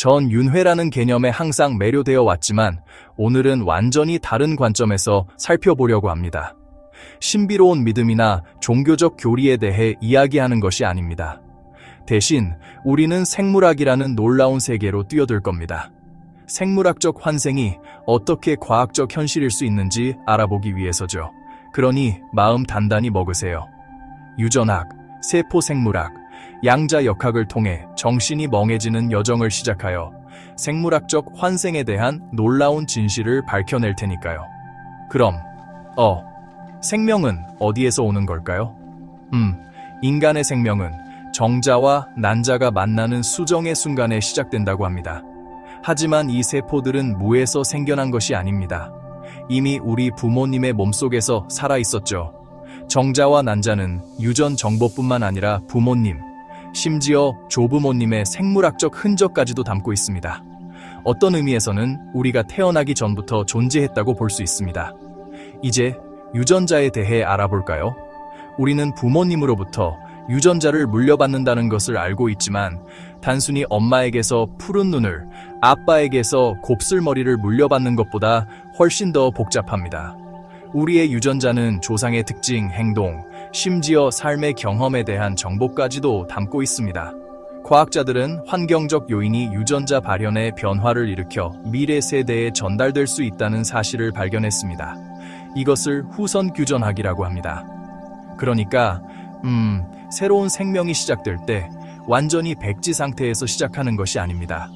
전 윤회라는 개념에 항상 매료되어 왔지만 오늘은 완전히 다른 관점에서 살펴보려고 합니다. 신비로운 믿음이나 종교적 교리에 대해 이야기하는 것이 아닙니다. 대신 우리는 생물학이라는 놀라운 세계로 뛰어들 겁니다. 생물학적 환생이 어떻게 과학적 현실일 수 있는지 알아보기 위해서죠. 그러니 마음 단단히 먹으세요. 유전학, 세포 생물학, 양자 역학을 통해 정신이 멍해지는 여정을 시작하여 생물학적 환생에 대한 놀라운 진실을 밝혀낼 테니까요. 그럼, 어, 생명은 어디에서 오는 걸까요? 음, 인간의 생명은 정자와 난자가 만나는 수정의 순간에 시작된다고 합니다. 하지만 이 세포들은 무에서 생겨난 것이 아닙니다. 이미 우리 부모님의 몸속에서 살아 있었죠. 정자와 난자는 유전 정보뿐만 아니라 부모님, 심지어 조부모님의 생물학적 흔적까지도 담고 있습니다. 어떤 의미에서는 우리가 태어나기 전부터 존재했다고 볼 수 있습니다. 이제 유전자에 대해 알아볼까요? 우리는 부모님으로부터 유전자를 물려받는다는 것을 알고 있지만 단순히 엄마에게서 푸른 눈을, 아빠에게서 곱슬머리를 물려받는 것보다 훨씬 더 복잡합니다. 우리의 유전자는 조상의 특징, 행동, 심지어 삶의 경험에 대한 정보까지도 담고 있습니다. 과학자들은 환경적 요인이 유전자 발현의 변화를 일으켜 미래 세대에 전달될 수 있다는 사실을 발견했습니다. 이것을 후선 규전학이라고 합니다. 그러니까, 음, 새로운 생명이 시작될 때 완전히 백지 상태에서 시작하는 것이 아닙니다.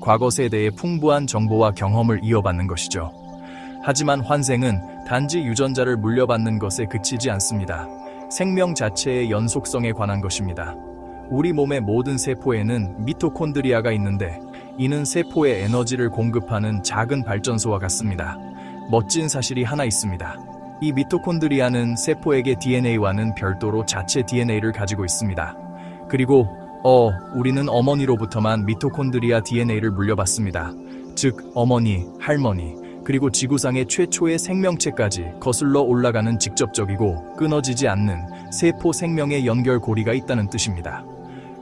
과거 세대의 풍부한 정보와 경험을 이어받는 것이죠. 하지만 환생은 단지 유전자를 물려받는 것에 그치지 않습니다. 생명 자체의 연속성에 관한 것입니다. 우리 몸의 모든 세포에는 미토콘드리아가 있는데 이는 세포에 에너지를 공급하는 작은 발전소와 같습니다. 멋진 사실이 하나 있습니다. 이 미토콘드리아는 세포에게 DNA와는 별도로 자체 DNA를 가지고 있습니다. 그리고 어, 우리는 어머니로부터만 미토콘드리아 DNA를 물려받습니다. 즉, 어머니, 할머니, 그리고 지구상의 최초의 생명체까지 거슬러 올라가는 직접적이고 끊어지지 않는 세포 생명의 연결고리가 있다는 뜻입니다.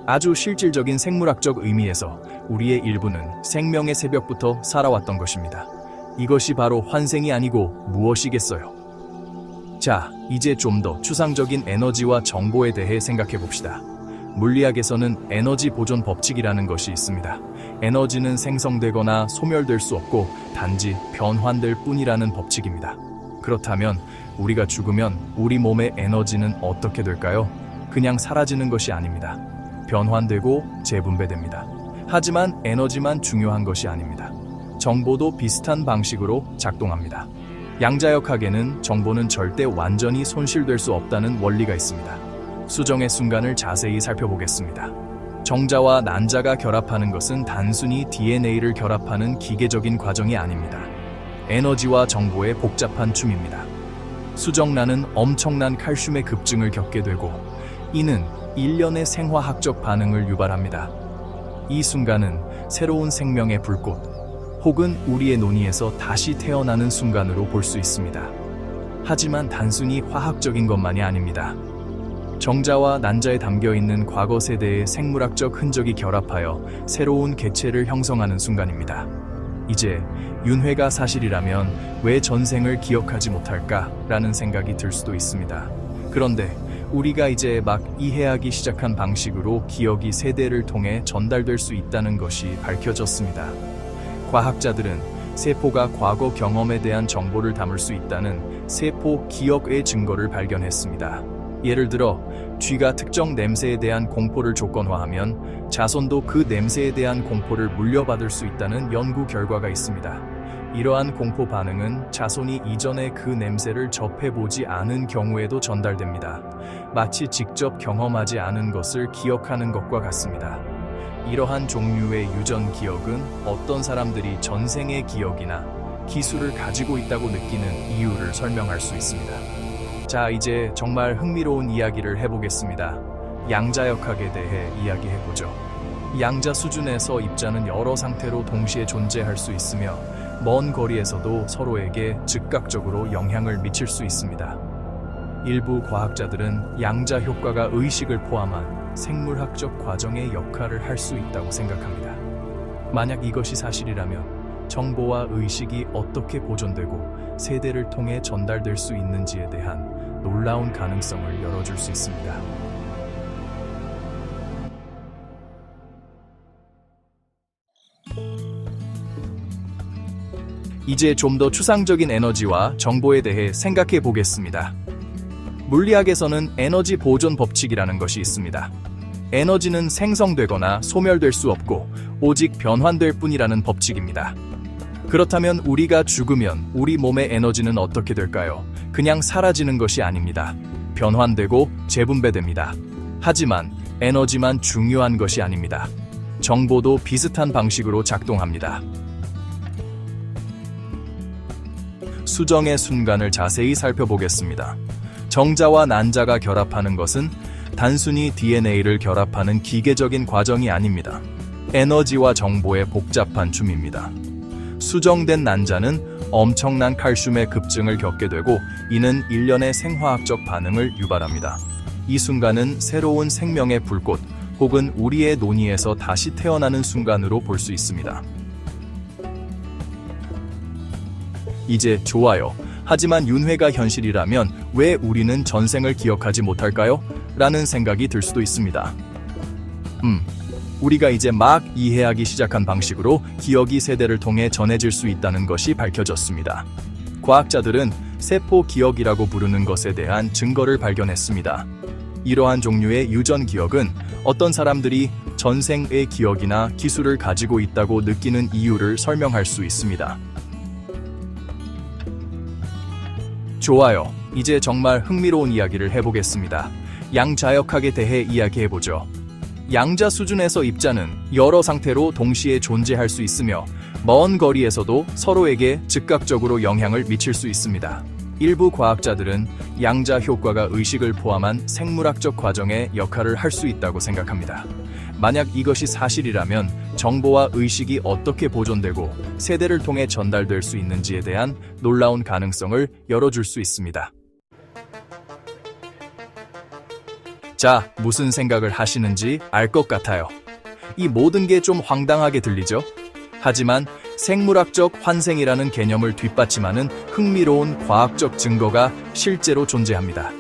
아주 실질적인 생물학적 의미에서 우리의 일부는 생명의 새벽부터 살아왔던 것입니다. 이것이 바로 환생이 아니고 무엇이겠어요? 자, 이제 좀 더 추상적인 에너지와 정보에 대해 생각해 봅시다. 물리학에서는 에너지 보존 법칙이라는 것이 있습니다. 에너지는 생성되거나 소멸될 수 없고 단지 변환될 뿐이라는 법칙입니다. 그렇다면 우리가 죽으면 우리 몸의 에너지는 어떻게 될까요? 그냥 사라지는 것이 아닙니다. 변환되고 재분배됩니다. 하지만 에너지만 중요한 것이 아닙니다. 정보도 비슷한 방식으로 작동합니다. 양자역학에는 정보는 절대 완전히 손실될 수 없다는 원리가 있습니다. 수정의 순간을 자세히 살펴보겠습니다. 정자와 난자가 결합하는 것은 단순히 DNA를 결합하는 기계적인 과정이 아닙니다. 에너지와 정보의 복잡한 춤입니다. 수정란은 엄청난 칼슘의 급증을 겪게 되고 이는 일련의 생화학적 반응을 유발합니다. 이 순간은 새로운 생명의 불꽃 혹은 우리의 논의에서 다시 태어나는 순간으로 볼 수 있습니다. 하지만 단순히 화학적인 것만이 아닙니다. 정자와 난자에 담겨 있는 과거 세대의 생물학적 흔적이 결합하여 새로운 개체를 형성하는 순간입니다. 이제 윤회가 사실이라면 왜 전생을 기억하지 못할까라는 생각이 들 수도 있습니다. 그런데 우리가 이제 막 이해하기 시작한 방식으로 기억이 세대를 통해 전달될 수 있다는 것이 밝혀졌습니다. 과학자들은 세포가 과거 경험에 대한 정보를 담을 수 있다는 세포 기억의 증거를 발견했습니다. 예를 들어 쥐가 특정 냄새에 대한 공포를 조건화하면 자손도 그 냄새에 대한 공포를 물려받을 수 있다는 연구 결과가 있습니다. 이러한 공포 반응은 자손이 이전에 그 냄새를 접해보지 않은 경우에도 전달됩니다. 마치 직접 경험하지 않은 것을 기억하는 것과 같습니다. 이러한 종류의 유전 기억은 어떤 사람들이 전생의 기억이나 기술을 가지고 있다고 느끼는 이유를 설명할 수 있습니다. 자, 이제 정말 흥미로운 이야기를 해보겠습니다. 양자역학에 대해 이야기해보죠. 양자 수준에서 입자는 여러 상태로 동시에 존재할 수 있으며 먼 거리에서도 서로에게 즉각적으로 영향을 미칠 수 있습니다. 일부 과학자들은 양자 효과가 의식을 포함한 생물학적 과정의 역할을 할 수 있다고 생각합니다. 만약 이것이 사실이라면 정보와 의식이 어떻게 보존되고 세대를 통해 전달될 수 있는지에 대한 놀라운 가능성을 열어줄 수 있습니다. 이제 좀 더 추상적인 에너지와 정보에 대해 생각해 보겠습니다. 물리학에서는 에너지 보존 법칙이라는 것이 있습니다. 에너지는 생성되거나 소멸될 수 없고 오직 변환될 뿐이라는 법칙입니다. 그렇다면 우리가 죽으면 우리 몸의 에너지는 어떻게 될까요? 그냥 사라지는 것이 아닙니다. 변환되고 재분배됩니다. 하지만 에너지만 중요한 것이 아닙니다. 정보도 비슷한 방식으로 작동합니다. 수정의 순간을 자세히 살펴보겠습니다. 정자와 난자가 결합하는 것은 단순히 DNA를 결합하는 기계적인 과정이 아닙니다. 에너지와 정보의 복잡한 춤입니다. 수정된 난자는 엄청난 칼슘의 급증을 겪게 되고 이는 일련의 생화학적 반응을 유발합니다. 이 순간은 새로운 생명의 불꽃 혹은 우리의 논의에서 다시 태어나는 순간으로 볼 수 있습니다. 이제 좋아요. 하지만 윤회가 현실이라면 왜 우리는 전생을 기억하지 못할까요? 라는 생각이 들 수도 있습니다. 음, 우리가 이제 막 이해하기 시작한 방식으로 기억이 세대를 통해 전해질 수 있다는 것이 밝혀졌습니다. 과학자들은 세포 기억이라고 부르는 것에 대한 증거를 발견했습니다. 이러한 종류의 유전 기억은 어떤 사람들이 전생의 기억이나 기술을 가지고 있다고 느끼는 이유를 설명할 수 있습니다. 좋아요. 이제 정말 흥미로운 이야기를 해보겠습니다. 양자역학에 대해 이야기해보죠. 양자 수준에서 입자는 여러 상태로 동시에 존재할 수 있으며 먼 거리에서도 서로에게 즉각적으로 영향을 미칠 수 있습니다. 일부 과학자들은 양자 효과가 의식을 포함한 생물학적 과정에 역할을 할 수 있다고 생각합니다. 만약 이것이 사실이라면 정보와 의식이 어떻게 보존되고 세대를 통해 전달될 수 있는지에 대한 놀라운 가능성을 열어줄 수 있습니다. 자, 무슨 생각을 하시는지 알 것 같아요. 이 모든 게 좀 황당하게 들리죠? 하지만 생물학적 환생이라는 개념을 뒷받침하는 흥미로운 과학적 증거가 실제로 존재합니다.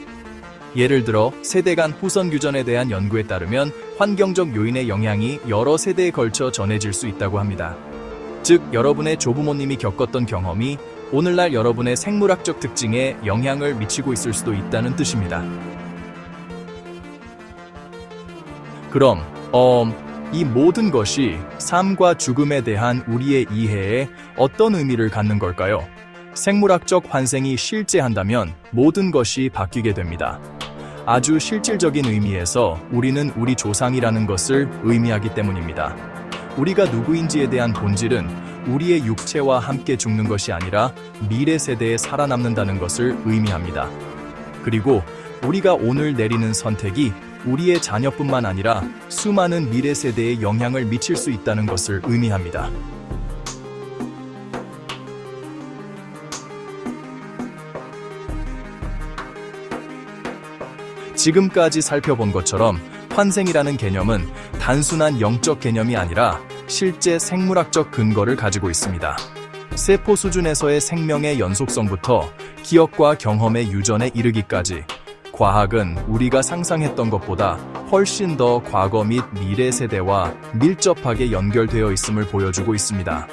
예를 들어 세대 간 후선 규전에 대한 연구에 따르면 환경적 요인의 영향이 여러 세대에 걸쳐 전해질 수 있다고 합니다. 즉, 여러분의 조부모님이 겪었던 경험이 오늘날 여러분의 생물학적 특징에 영향을 미치고 있을 수도 있다는 뜻입니다. 그럼, 어, 이 모든 것이 삶과 죽음에 대한 우리의 이해에 어떤 의미를 갖는 걸까요? 생물학적 환생이 실제한다면 모든 것이 바뀌게 됩니다. 아주 실질적인 의미에서 우리는 우리 조상이라는 것을 의미하기 때문입니다. 우리가 누구인지에 대한 본질은 우리의 육체와 함께 죽는 것이 아니라 미래 세대에 살아남는다는 것을 의미합니다. 그리고 우리가 오늘 내리는 선택이 우리의 자녀뿐만 아니라 수많은 미래 세대에 영향을 미칠 수 있다는 것을 의미합니다. 지금까지 살펴본 것처럼 환생이라는 개념은 단순한 영적 개념이 아니라 실제 생물학적 근거를 가지고 있습니다. 세포 수준에서의 생명의 연속성부터 기억과 경험의 유전에 이르기까지 과학은 우리가 상상했던 것보다 훨씬 더 과거 및 미래 세대와 밀접하게 연결되어 있음을 보여주고 있습니다.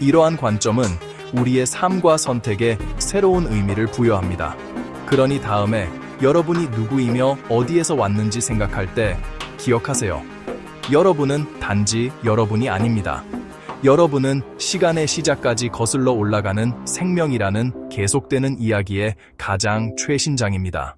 이러한 관점은 우리의 삶과 선택에 새로운 의미를 부여합니다. 그러니 다음에 여러분이 누구이며 어디에서 왔는지 생각할 때 기억하세요. 여러분은 단지 여러분이 아닙니다. 여러분은 시간의 시작까지 거슬러 올라가는 생명이라는 계속되는 이야기의 가장 최신장입니다.